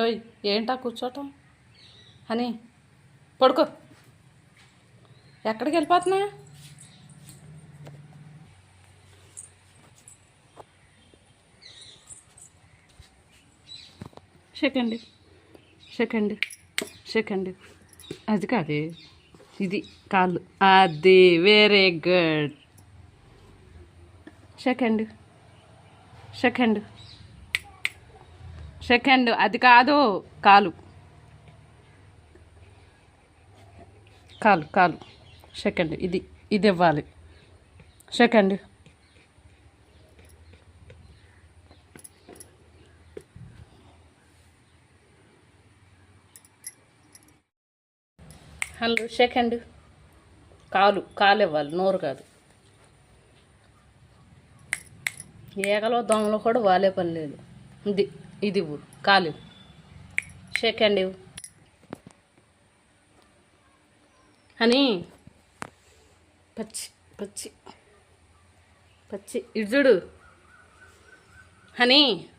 ఓయ్ ఏంటా కూర్చోటం? అని పడుకో. ఎక్కడికి వెళ్ళిపోతున్నా? సెకండ్. సెకండ్. సెకండ్. అది కాదు. ఇది కాళ్ళు. అది very good second. Second. Second అది కాదు కాలు. కాలు కాలు. సెకండ్ ఇది ఇది ఇవ్వాలి. సెకండ్. Hello second. కాలు కాలు ఇవ్వాలి నోరు కాదు. ఏగలో దోమలు కూడా వాలే పని లేదు. ఇది ఇది ఇవ్వు కాలు ఇవ్వు. సెకండ్ ఇవ్వు. అని పచ్చి పచ్చి పచ్చి. ఇటు హనీ